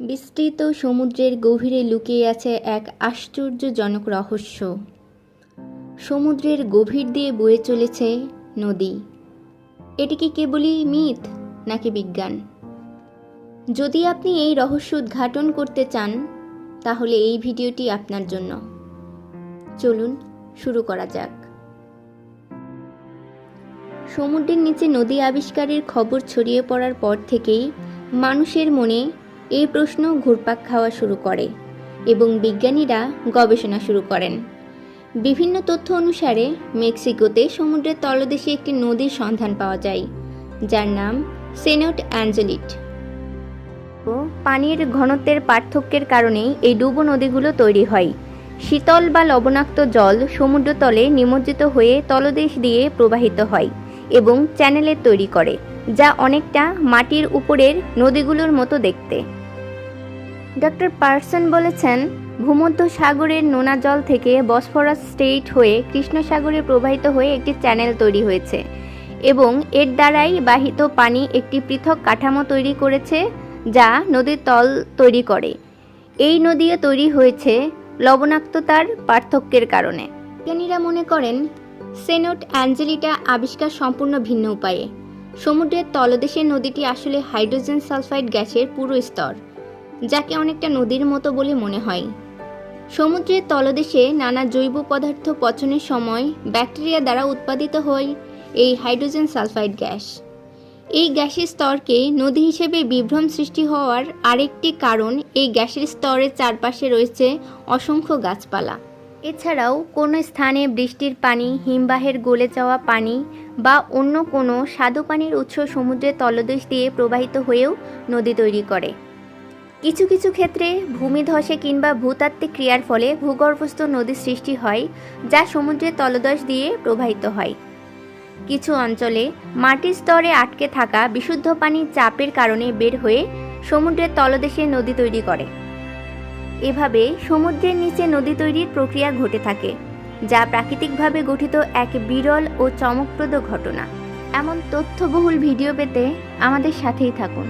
বিস্তৃত সমুদ্রের গভীরে লুকিয়ে আছে এক আশ্চর্যজনক রহস্য। সমুদ্রের গভীর দিয়ে বয়ে চলেছে নদী। এটি কি কেবলই মিথ নাকি বিজ্ঞান? যদি আপনি এই রহস্য উদ্ঘাটন করতে চান, তাহলে এই ভিডিওটি আপনার জন্য। চলুন শুরু করা যাক। সমুদ্রের নিচে নদী আবিষ্কারের খবর ছড়িয়ে পড়ার পর থেকেই মানুষের মনে এই প্রশ্ন ঘুরপাক খাওয়া শুরু করে এবং বিজ্ঞানীরা গবেষণা শুরু করেন। বিভিন্ন তথ্য অনুসারে, মেক্সিকোতে সমুদ্রের তলদেশে একটি নদীর সন্ধান পাওয়া যায়, যার নাম সেনোট অ্যাঞ্জেলিট। পানির ঘনত্বের পার্থক্যের কারণেই এই ডুবো নদীগুলো তৈরি হয়। শীতল বা লবণাক্ত জল সমুদ্রতলে নিমজ্জিত হয়ে তলদেশ দিয়ে প্রবাহিত হয় এবং চ্যানেলের তৈরি করে, যা অনেকটা মাটির উপরের নদীগুলোর মতো দেখতে। ডক্টর পার্সন বলেছেন, ভূমধ্য সাগরের নোনা জল থেকে বসফরাস স্টেট হয়ে কৃষ্ণ সাগরে প্রবাহিত হয়ে একটি চ্যানেল তৈরি হয়েছে এবং এর দ্বারাই বাহিত পানি একটি পৃথক কাঠামো তৈরি করেছে যা নদীর তল তৈরি করে। এই নদীও তৈরি হয়েছে লবণাক্ততার পার্থক্যের কারণে। বিজ্ঞানীরা মনে করেন, সেনোট অ্যাঞ্জেলিটা আবিষ্কার সম্পূর্ণ ভিন্ন উপায়ে। সমুদ্রের তলদেশের নদীটি আসলে হাইড্রোজেন সালফাইড গ্যাসের পুরো স্তর। যাকে অনেকটা নদীর মতো বলে মনে হয়। সমুদ্রের তলদেশে নানা জৈব পদার্থ পচনের সময় ব্যাকটেরিয়া দ্বারা উৎপাদিত হয় এই হাইড্রোজেন সালফাইড গ্যাস। এই গ্যাসের স্তরকে নদী হিসেবে বিভ্রম সৃষ্টি হওয়ার আরেকটি কারণ এই গ্যাসের স্তরের চারপাশে রয়েছে অসংখ্য গাছপালা। এছাড়াও কোনো স্থানে বৃষ্টির পানি, হিমবাহের গলে যাওয়া পানি বা অন্য কোনো স্বাদু পানির উৎস সমুদ্রের তলদেশ দিয়ে প্রবাহিত হয়েও নদী তৈরি করে। কিছু কিছু ক্ষেত্রে ভূমিধসে কিংবা ভূতাত্ত্বিক ক্রিয়ার ফলে ভূগর্ভস্থ নদীর সৃষ্টি হয়, যা সমুদ্রের তলদেশ দিয়ে প্রবাহিত হয়। কিছু অঞ্চলে মাটির স্তরে আটকে থাকা বিশুদ্ধ পানি চাপের কারণে বের হয়ে সমুদ্রের তলদেশে নদী তৈরি করে। এভাবে সমুদ্রের নিচে নদী তৈরির প্রক্রিয়া ঘটে থাকে, যা প্রাকৃতিকভাবে গঠিত এক বিরল ও চমকপ্রদ ঘটনা। এমন তথ্যবহুল ভিডিও পেতে আমাদের সাথেই থাকুন।